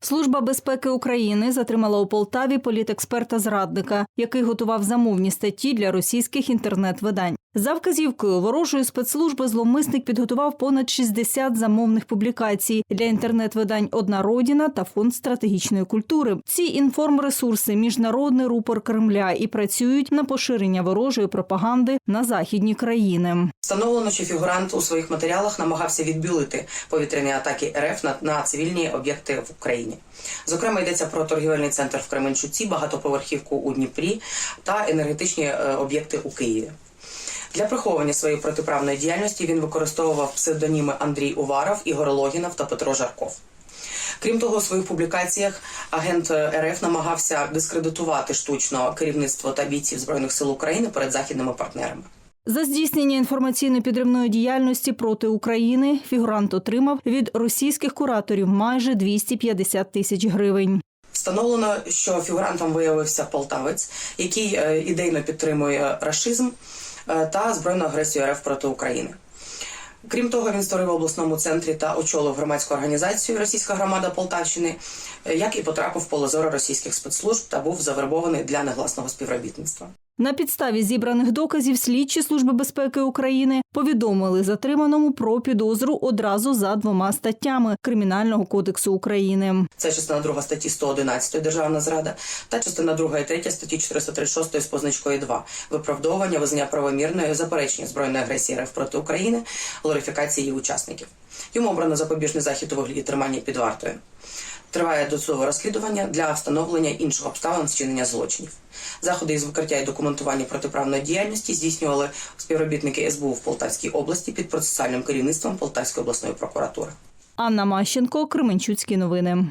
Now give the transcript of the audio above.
Служба безпеки України затримала у Полтаві політексперта зрадника, який готував замовні статті для російських інтернет-видань. За вказівкою ворожої спецслужби зловмисник підготував понад 60 замовних публікацій для інтернет-видань Одна Родіна та Фонд стратегічної культури. Ці інформресурси міжнародний рупор Кремля і працюють на поширення ворожої пропаганди на західні країни. Встановлено, що фігурант у своїх матеріалах намагався відбілити повітряні атаки РФ на, на цивільні об'єкти в Україні. Зокрема, йдеться про торгівельний центр в Кременчуці, багатоповерхівку у Дніпрі та енергетичні е, об'єкти у Києві. Для приховування своєї протиправної діяльності він використовував псевдоніми Андрій Уваров, Ігор Логінов та Петро Жарков. Крім того, у своїх публікаціях агент е, РФ намагався дискредитувати штучно керівництво та бійців збройних сил України перед західними партнерами. За здійснення інформаційно-підривної діяльності проти України фігурант отримав від російських кураторів майже 250 тисяч гривень. Встановлено, що фігурантом виявився полтавець, який е, ідейно підтримує рашизм та збройну агресію РФ проти України. Крім того, він створив в обласному центрі та очолив громадську організацію Російська громада Полтавщини, е, як і потрапив в поле зору російських спецслужб та був завербований для негласного співробітництва. На підставі зібраних доказів слідчі служби безпеки України повідомили затриманому про підозру одразу за двома статтями Кримінального кодексу України. Це частина 2 статті 111 Державна зрада та частина 2 і 3 статті 436 з позначкою 2 виправдовування, визнання правомірної заперечення збройної агресії РФ проти України, глорифікації її учасників. Йому обрано запобіжний захід у вигляді тримання під вартою. Триває досудове розслідування для встановлення інших обставин зчинення злочинів. Заходи із викриття і документування протиправної діяльності здійснювали співробітники СБУ в Полтавській області під процесуальним керівництвом Полтавської обласної прокуратури. Анна Мащенко, Кременчуцькі новини.